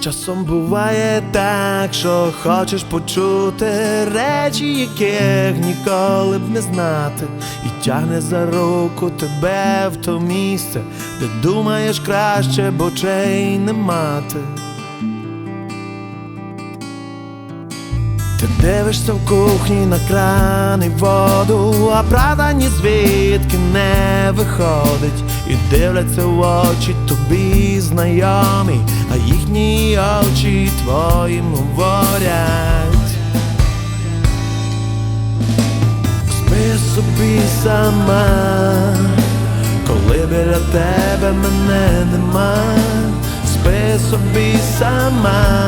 Часом буває так, що хочеш почути речі, яких ніколи б не знати, і тягне за руку тебе в то місце, де думаєш краще, бо чей не мати. Ти дивишся в кухні на кран і воду, а правда ні звідки не виходить, і дивляться в очі тобі знайомі, а їхні очі твоїм говорять. Спи собі сама, коли біля тебе мене нема, спи собі сама,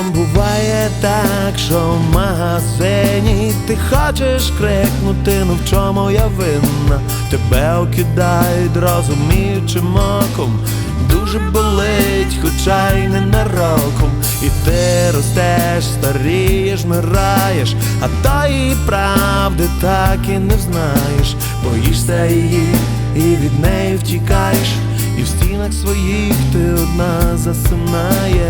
Часом буває так, що в магазині ти хочеш крикнути, ну в чому я винна, тебе окидають розуміючим оком, дуже болить, хоча й не нароком, і ти ростеш, старієш, мираєш, а тої правди так і не знаєш, боїшся її і від неї втікаєш, і в стінах своїх ти одна засинаєш.